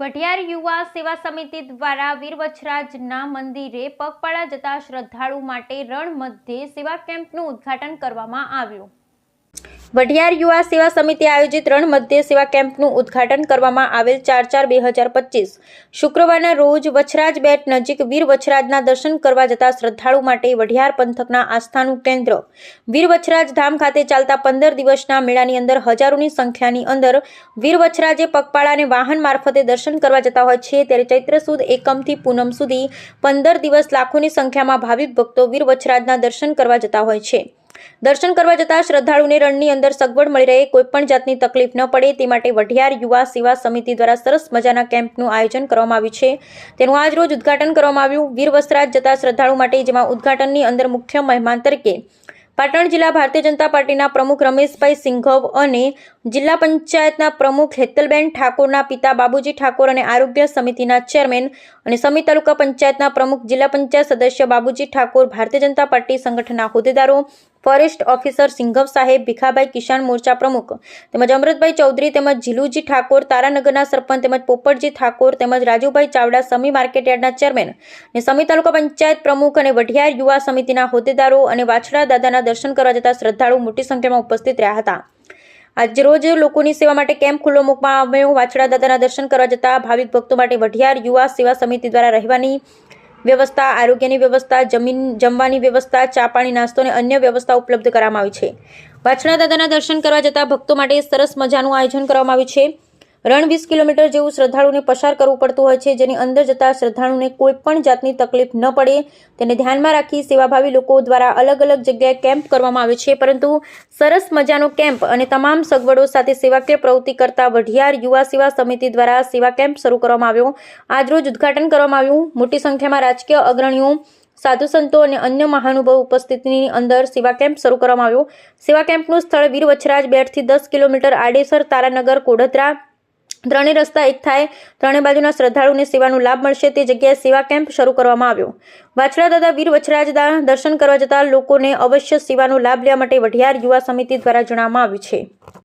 વઢિયાર યુવા સેવા સમિતિ દ્વારા વીરવછરાજના મંદિરે પગપાળા જતા શ્રદ્ધાળુ માટે રણ મધ્યે સેવા કેમ્પનું ઉદ્ઘાટન કરવામાં આવ્યું. વઢિયાર યુવા સેવા સમિતિ આયોજિત રણ મધ્ય સેવા કેમ્પનું ઉદ્ઘાટન કરવામાં આવેલ ચાર ચાર બે હજાર પચીસ. શુક્રવારના રોજ વછરાજ બેટ નજીક વીર વછરાજના દર્શન કરવા જતા શ્રદ્ધાળુ માટે વઢિયાર પંથકના આસ્થાનું કેન્દ્ર. વીર વછરાજ ધામ ખાતે ચાલતા પંદર દિવસના મેળાની અંદર હજારોની સંખ્યાની અંદર વીર વછરાજે પગપાળાને વાહન મારફતે દર્શન કરવા જતા હોય છે ત્યારે ચૈત્ર સુદ એકમથી પૂનમ સુધી પંદર દિવસ લાખોની સંખ્યામાં ભાવિક ભક્તો વીર વછરાજના દર્શન કરવા જતા હોય છે. દર્શન કરવા જતા શ્રદ્ધાળુને રણની અંદર સગવડ મળી રહે, કોઈપણ જાતની તકલીફ ન પડે. તે માટે વઢિયાર યુવા સેવા સમિતિ દ્વારા સરસ મજાના કેમ્પનું આયોજન કરવામાં આવ્યું છે. તેનું આજ રોજ ઉદ્ઘાટન કરવામાં આવ્યું. વીર વસ્ત્રાજ જતા શ્રદ્ધાળુ માટે જેમાં ઉદ્ઘાટનની અંદર મુખ્ય મહેમાન તરીકે પાટણ જિલ્લા ભારતીય જનતા પાર્ટીના પ્રમુખ રમેશભાઈ સિંઘવ અને જિલ્લા પંચાયતના પ્રમુખ હેતલબેન ઠાકોરના પિતા બાબુજી ઠાકોર અને આરોગ્ય સમિતિના ચેરમેન અને સમી તાલુકા પંચાયતના પ્રમુખ જિલ્લા પંચાયત સદસ્ય બાબુજી ઠાકોર, ભારતીય જનતા પાર્ટી સંગઠનના હોદ્દેદારો ફોરેસ્ટ ઓફિસર સિંઘવ સાહેબ, ભીખાભાઈ કિસાન મોરચા પ્રમુખ તેમજ અમૃતભાઈ ચૌધરી તેમજ જીલુજી ઠાકોર, તારાનગરના સરપંચ તેમજ પોપટજી ઠાકોર તેમજ રાજુભાઈ ચાવડા, સમી માર્કેટયાર્ડના ચેરમેન અને સમી તાલુકા પંચાયત પ્રમુખ અને વઢિયાર યુવા સમિતિના હોદ્દેદારો અને વાછડા દાદાના દર્શન કરવા જતા શ્રદ્ધાળુ મોટી સંખ્યામાં ઉપસ્થિત રહ્યા હતા. આજે રોજ લોકોની સેવા માટે કેમ્પ ખુલ્લો મૂકવામાં આવ્યો. વાછડા દાદાના દર્શન કરવા જતા ભાવિક ભક્તો માટે વઢિયાર યુવા સેવા સમિતિ દ્વારા રહેવાની વ્યવસ્થા, આરોગ્યની વ્યવસ્થા, જમીન, જમવાની વ્યવસ્થા, ચા પાણી, નાસ્તો અને અન્ય વ્યવસ્થા ઉપલબ્ધ કરવામાં આવી છે. વાછણા દાદાના દર્શન કરવા જતા ભક્તો માટે સરસ મજાનું આયોજન કરવામાં આવ્યું છે. રણ વીસ કિલોમીટર જેવું શ્રદ્ધાળુને પસાર કરવું પડતું હોય છે, જેની અંદર જતા શ્રદ્ધાળુને કોઈ પણ જાતની તકલીફ ન પડે. તેને ધ્યાનમાં રાખી સેવાભાવી લોકો દ્વારા અલગ અલગ જગ્યાએ કેમ્પ કરવામાં આવે છે, પરંતુ સરસ મજાનો કેમ્પ અને તમામ સગવડો સાથે સેવાકીય પ્રવૃત્તિ કરતા વઢિયાર યુવા સેવા સમિતિ દ્વારા સેવા કેમ્પ શરૂ કરવામાં આવ્યો. આજરોજ ઉદ્ઘાટન કરવામાં આવ્યું. મોટી સંખ્યામાં રાજકીય અગ્રણીઓ, સાધુ સંતો અને અન્ય મહાનુભાવ ઉપસ્થિતિની અંદર સેવા કેમ્પ શરૂ કરવામાં આવ્યો. સેવા કેમ્પનું સ્થળ વીર વછરાજ બેટથી દસ કિલોમીટર આડેસર તારાનગર કોડત્રા ત્રણેય રસ્તા એક થાય, ત્રણેય બાજુના શ્રદ્ધાળુને સેવાનો લાભ મળશે. તે જગ્યાએ સેવા કેમ્પ શરૂ કરવામાં આવ્યો. વાછડા દાદા વીર વછરાજદા દર્શન કરવા જતા લોકોને અવશ્ય સેવાનો લાભ લેવા માટે વઢિયાર યુવા સમિતિ દ્વારા જણાવવામાં આવ્યું છે.